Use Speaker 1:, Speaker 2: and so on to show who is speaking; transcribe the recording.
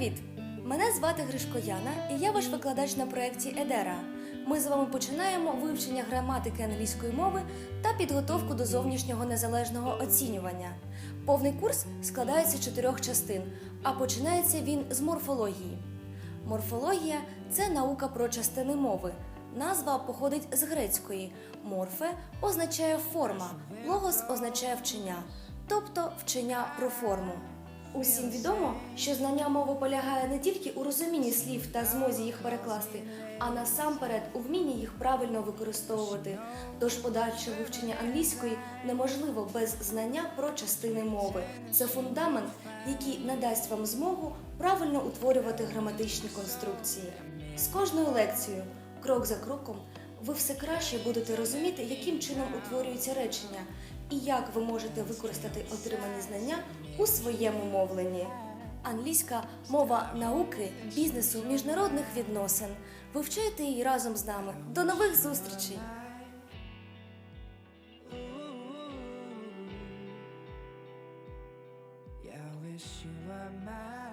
Speaker 1: Привіт! Мене звати Гришко Яна, і я ваш викладач на проєкті Едера. Ми з вами починаємо вивчення граматики англійської мови та підготовку до зовнішнього незалежного оцінювання. Повний курс складається з чотирьох частин, а починається він з морфології. Морфологія це наука про частини мови. Назва походить з грецької. Морфе означає форма, логос означає вчення, тобто вчення про форму. Усім відомо, що знання мови полягає не тільки у розумінні слів та змозі їх перекласти, а насамперед у вмінні їх правильно використовувати. Тож подальше вивчення англійської неможливо без знання про частини мови. Це фундамент, який надасть вам змогу правильно утворювати граматичні конструкції. З кожною лекцією, крок за кроком, ви все краще будете розуміти, яким чином утворюються речення і як ви можете використати отримані знання у своєму мовленні. Англійська мова науки, бізнесу, міжнародних відносин. Вивчайте її разом з нами. До нових зустрічей!
Speaker 2: You were mine.